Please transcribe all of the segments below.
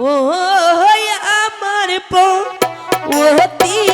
ও আমার পো ও তি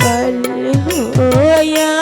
পাল হইয়া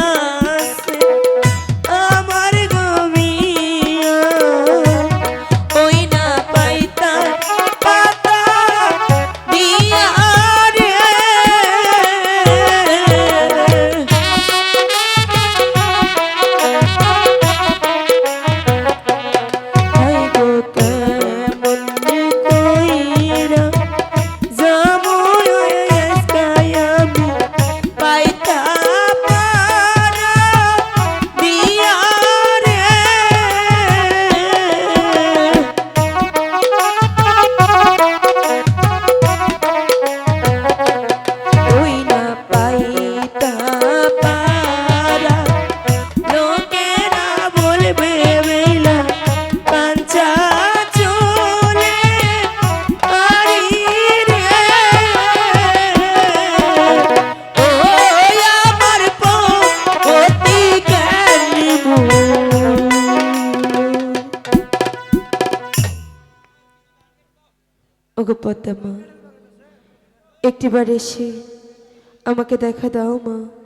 ওগো পদ্মা মা। একটিবার এসে আমাকে দেখা দাও মা।